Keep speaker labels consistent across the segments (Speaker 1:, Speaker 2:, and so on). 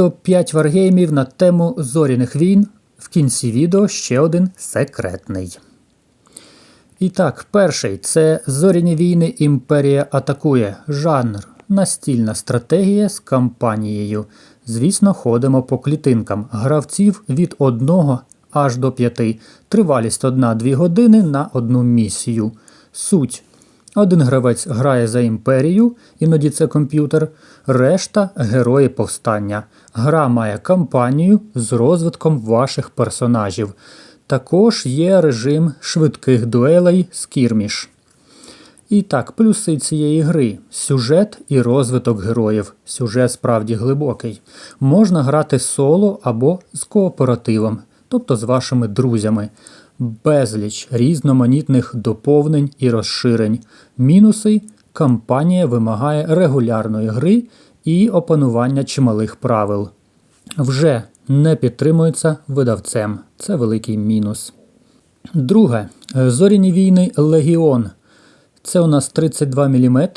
Speaker 1: топ-5 варгеймів на тему зоряних війн. В кінці відео ще один секретний. І так, перший це зоряні війни Імперія атакує. Жанр. Настільна стратегія з кампанією. Звісно, ходимо по клітинкам. Гравців від 1 аж до 5. Тривалість 1-2 години на одну місію. Суть. Один гравець грає за імперію, іноді це комп'ютер, решта герої повстання. Гра має кампанію з розвитком ваших персонажів. Також є режим швидких дуелей скірміш. І так, плюси цієї гри: сюжет і розвиток героїв. Сюжет справді глибокий. Можна грати соло або з кооперативом, тобто з вашими друзями. Безліч різноманітних доповнень і розширень. Мінуси кампанія вимагає регулярної гри і опанування чималих правил. Вже не підтримується видавцем. Це великий мінус. Друге. Зоряні війни Легіон. Це у нас 32 мм.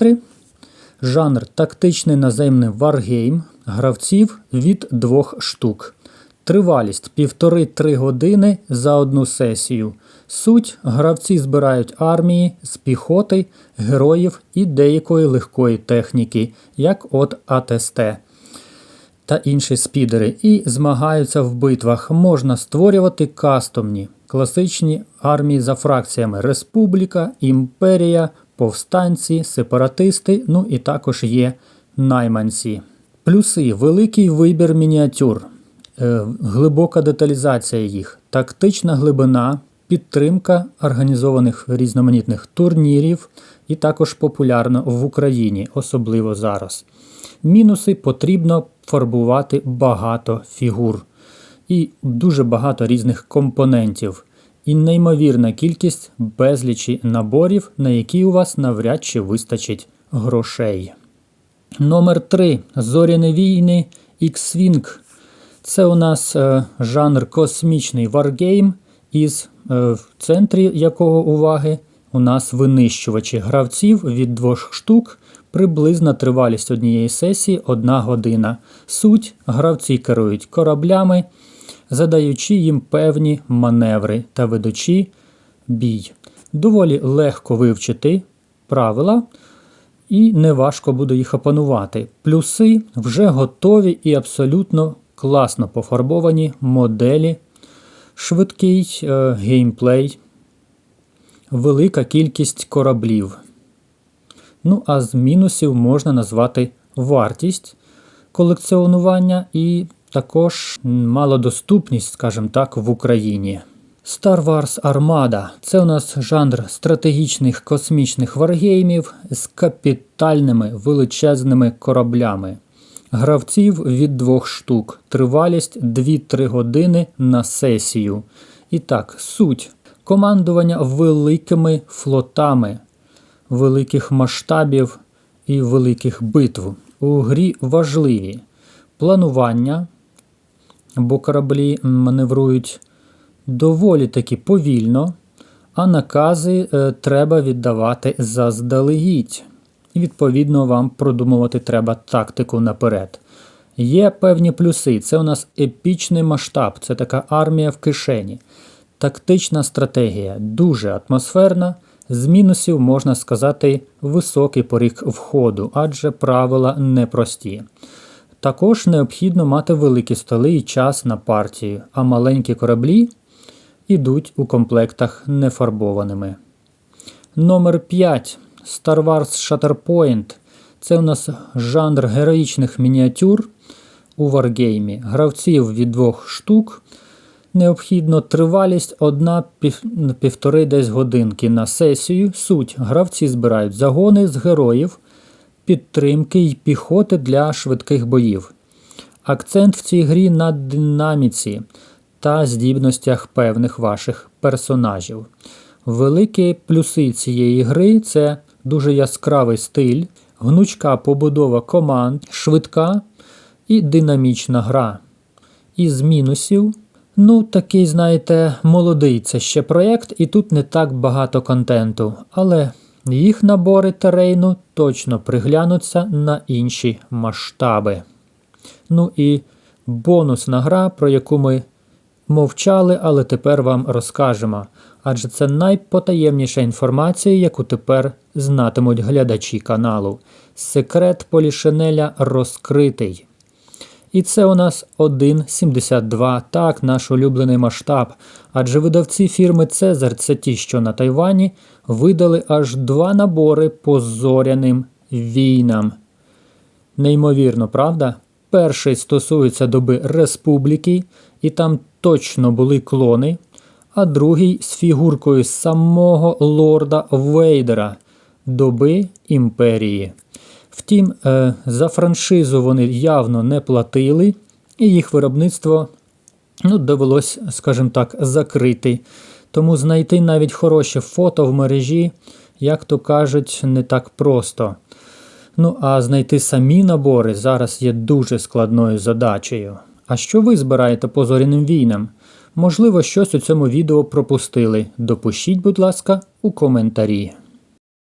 Speaker 1: Жанр тактичний наземний варгейм. Гравців від двох штук. Тривалість 1,5-3 години за одну сесію. Суть гравці збирають армії з піхоти, героїв і деякої легкої техніки, як от АТСТ та інші спідери, і змагаються в битвах. Можна створювати кастомні, класичні армії за фракціями Республіка, Імперія, повстанці, сепаратисти, ну і також є найманці. Плюси великий вибір мініатюр. Е, глибока деталізація їх, тактична глибина, підтримка організованих різноманітних турнірів і також популярно в Україні, особливо зараз. Мінуси потрібно фарбувати багато фігур і дуже багато різних компонентів. І неймовірна кількість безлічі наборів, на які у вас навряд чи вистачить грошей. Номер 3. Зоряні війни X-Wing це у нас е, жанр космічний варгейм, із е, в центрі якого уваги у нас винищувачі гравців від двох штук, приблизна тривалість однієї сесії одна година. Суть гравці керують кораблями, задаючи їм певні маневри та ведучи бій. Доволі легко вивчити правила. І неважко буде їх опанувати. Плюси вже готові і абсолютно класно пофарбовані моделі, швидкий е, геймплей, велика кількість кораблів. Ну, а з мінусів можна назвати вартість колекціонування і також малодоступність, скажімо так, в Україні. Star Wars Armada це у нас жанр стратегічних космічних варгеймів з капітальними величезними кораблями. Гравців від двох штук. Тривалість 2-3 години на сесію. І так, суть командування великими флотами, великих масштабів і великих битв. У грі важливі планування, бо кораблі маневрують доволі таки повільно, а накази е, треба віддавати заздалегідь. І, відповідно, вам продумувати треба тактику наперед. Є певні плюси. Це у нас епічний масштаб, це така армія в кишені. Тактична стратегія дуже атмосферна. З мінусів можна сказати високий поріг входу, адже правила непрості. Також необхідно мати великі столи і час на партію, а маленькі кораблі йдуть у комплектах нефарбованими. Номер 5. Star Wars Shatterpoint. Це у нас жанр героїчних мініатюр у варгеймі. Гравців від двох штук. Необхідно тривалість 1-1,5 десь годинки на сесію. Суть. Гравці збирають загони з героїв, підтримки й піхоти для швидких боїв. Акцент в цій грі на динаміці та здібностях певних ваших персонажів. Великі плюси цієї гри це дуже яскравий стиль, гнучка побудова команд, швидка і динамічна гра. Із мінусів, ну, такий, знаєте, молодий це ще проєкт, і тут не так багато контенту, але їх набори терейну точно приглянуться на інші масштаби. Ну і бонусна гра, про яку ми мовчали, але тепер вам розкажемо. Адже це найпотаємніша інформація, яку тепер знатимуть глядачі каналу. Секрет Полішинеля розкритий. І це у нас 1,72, так, наш улюблений масштаб. Адже видавці фірми Цезар, це ті, що на Тайвані, видали аж два набори по зоряним війнам. Неймовірно, правда? Перший стосується доби республіки, і там точно були клони, а другий з фігуркою самого лорда Вейдера доби імперії. Втім, е, за франшизу вони явно не платили, і їх виробництво ну, довелось, скажімо так, закрити. Тому знайти навіть хороше фото в мережі, як то кажуть, не так просто. Ну а знайти самі набори зараз є дуже складною задачею. А що ви збираєте по зоряним війнам? Можливо, щось у цьому відео пропустили. Допишіть, будь ласка, у коментарі.